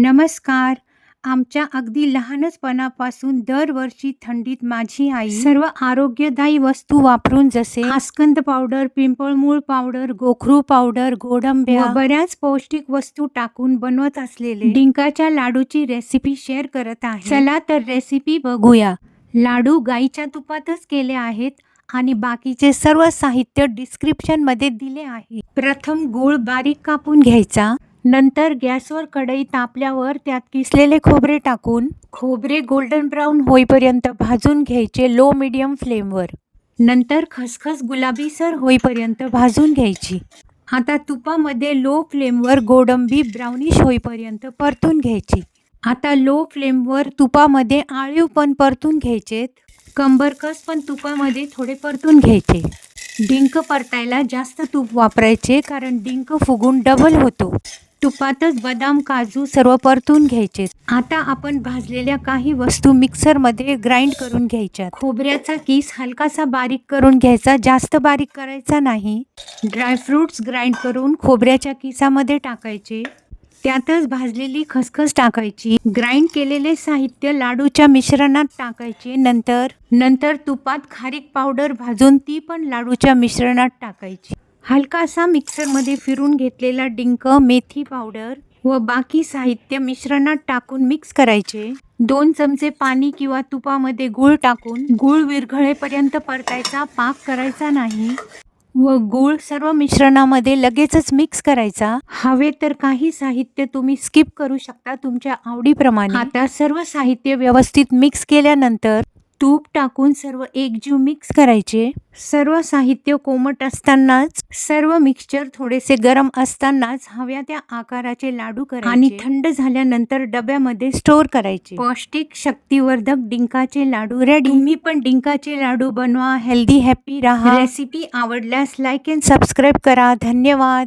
नमस्कार. आमच्या अगदी लहानचपणापासून दरवर्षी थंडीत माझी आई सर्व आरोग्यदायी वस्तू वापरून जसे आस्कंद पावडर पिंपळमूळ पावडर गोखरू पावडर गोडंब्या बऱ्याच पौष्टिक वस्तू टाकून बनवत असलेले डिंकाच्या लाडूची रेसिपी शेअर करत आहे. चला तर रेसिपी बघूया. लाडू गाईच्या तुपातच केले आहेत आणि बाकीचे सर्व साहित्य डिस्क्रिप्शनमध्ये दिले आहे. प्रथम गूळ बारीक कापून घ्यायचा. नंतर गॅसवर कढई तापल्यावर त्यात किसलेले खोबरे टाकून खोबरे गोल्डन ब्राऊन होईपर्यंत भाजून घ्यायचे लो मिडियम फ्लेमवर नंतर खसखस गुलाबीसर होईपर्यंत भाजून घ्यायची. आता तुपामध्ये लो फ्लेमवर गोडंबी ब्राउनिश होईपर्यंत परतून घ्यायची. आता लो फ्लेमवर तुपामध्ये आळीव पण परतून घ्यायचेत कंबरकस पण तुपामध्ये थोडे परतून घ्यायचे. डिंक परतायला जास्त तूप वापरायचे कारण डिंक फुगून डबल होतो. तुपातच बदाम काजू सर्व परतून घ्यायचे. आता आपण भाजलेल्या काही वस्तू मिक्सरमध्ये ग्राइंड करून घ्यायच्या. खोबऱ्याचा किस हलकासा बारीक करून घ्यायचा. जास्त बारीक करायचा नाही. ड्रायफ्रूट्स ग्राइंड करून खोबऱ्याच्या किसामध्ये टाकायचे. त्यातच भाजलेली खसखस टाकायची. ग्राइंड केलेले साहित्य लाडूच्या मिश्रणात टाकायचे. नंतर नंतर तुपात खारीक पावडर भाजून ती पण लाडूच्या मिश्रणात टाकायची. हलकासा मिक्सरमध्ये फिरून घेतलेला डिंक मेथी पावडर व बाकी साहित्य मिश्रणात टाकून मिक्स करायचे. दोन चमचे पाणी किंवा तुपामध्ये गूळ टाकून गूळ विरघळेपर्यंत परतायचा पाक करायचा नाही व गूळ सर्व मिश्रणामध्ये लगेचच मिक्स करायचा. हवे तर काही साहित्य तुम्ही स्किप करू शकता तुमच्या आवडीप्रमाणे. आता सर्व साहित्य व्यवस्थित मिक्स केल्यानंतर तूप टाकून सर्व एकजीव मिक्स करायचे. सर्व साहित्य कोमट असतानाच सर्व मिक्सचर थोडेसे गरम असतानाच हव्या त्या आकाराचे लाडू करायचे. आणि थंड झाल्यानंतर डब्यामध्ये स्टोर करायचे. पौष्टिक शक्तिवर्धक डिंकाचे लाडू रेडी तुम्ही पण डिंकाचे लाडू बनवा. हेल्दी हॅपी राहा. रेसिपी आवडल्यास लाईक अँड सबस्क्राईब करा. धन्यवाद.